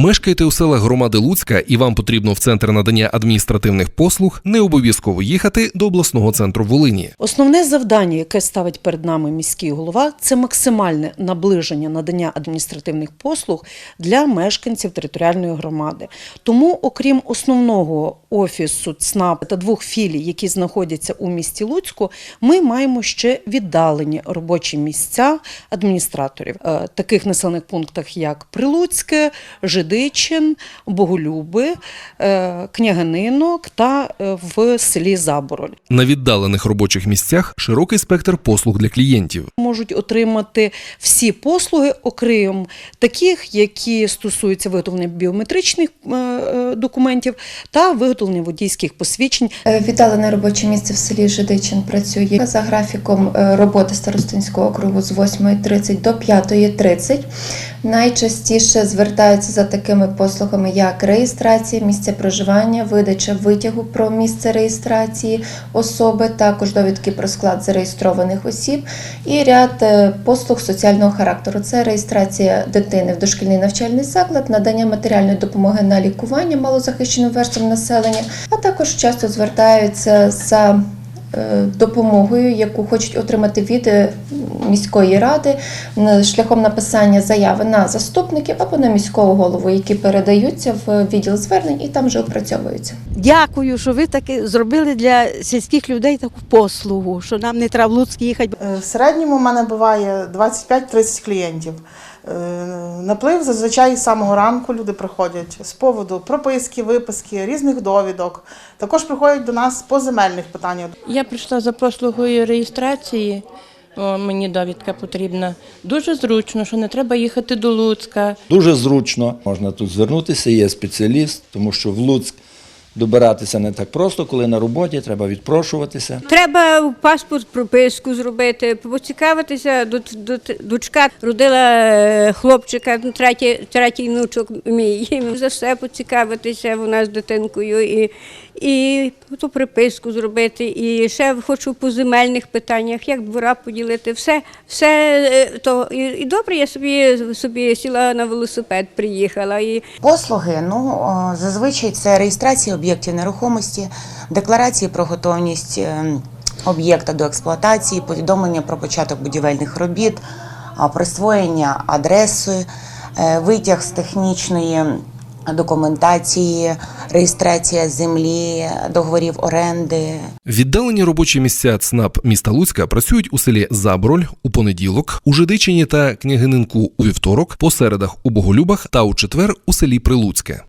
Мешкаєте у селах громади Луцька і вам потрібно в центр надання адміністративних послуг, не обов'язково їхати до обласного центру Волині. Основне завдання, яке ставить перед нами міський голова, це максимальне наближення надання адміністративних послуг для мешканців територіальної громади. Тому, окрім основного офісу ЦНАП та двох філій, які знаходяться у місті Луцьку, ми маємо ще віддалені робочі місця адміністраторів Е, таких населених пунктах, як Прилуцьке, Жидичин, Боголюби, е, Княгининок та е, в селі Забороль. На віддалених робочих місцях широкий спектр послуг для клієнтів. можуть отримати всі послуги, окрім таких, які стосуються виготовлення біометричних е, документів та виготовлення водійських посвідчень. Віддалене робоче місце в селі Жидичин працює за графіком роботи Старостинського округу з 8.30 до 5.30. Найчастіше звертаються за такими послугами, як реєстрація місця проживання, видача витягу про місце реєстрації особи, також довідки про склад зареєстрованих осіб і ряд е, послуг соціального характеру. Це реєстрація дитини в дошкільний навчальний заклад, надання матеріальної допомоги на лікування малозахищеним верствам населення, а також часто звертаються за допомогою, яку хочуть отримати від е, міської ради шляхом написання заяви на заступників або на міського голову, які передаються в відділ звернень і там вже опрацьовуються. Дякую, що ви таки зробили для сільських людей таку послугу, що нам не треба в Луцьк їхати. Е, В середньому в мене буває 25-30 клієнтів. Е, Наплив зазвичай з самого ранку люди приходять з поводу прописки, виписки, різних довідок. Також приходять до нас по земельних питаннях. Я прийшла за послугою реєстрації. О, мені довідка потрібна. Дуже зручно, що не треба їхати до Луцька. Дуже зручно можна тут звернутися, є спеціаліст, тому що в Луцьк добиратися не так просто, коли на роботі треба відпрошуватися. Треба паспорт прописку зробити, поцікавитися. Дочка родила е, хлопчика, ну, третій, третій внучок мій. За все поцікавитися вона з дитинкою і, і ту приписку зробити. І ще хочу по земельних питаннях, як двора поділити. Все, все е, то і, і добре, я собі, собі сіла на велосипед, приїхала. І Послуги, ну зазвичай це реєстрація об'єктів нерухомості, декларації про готовність ем, об'єкта до експлуатації, повідомлення про початок будівельних робіт, присвоєння адреси, е, витяг з технічної документації, реєстрація землі, договорів оренди, Віддалені робочі місця ЦНАП міста Луцька працюють у селі Заброль у понеділок, у Жидичині та Княгининку у вівторок, по середах у Боголюбах та у четвер у селі Прилуцьке.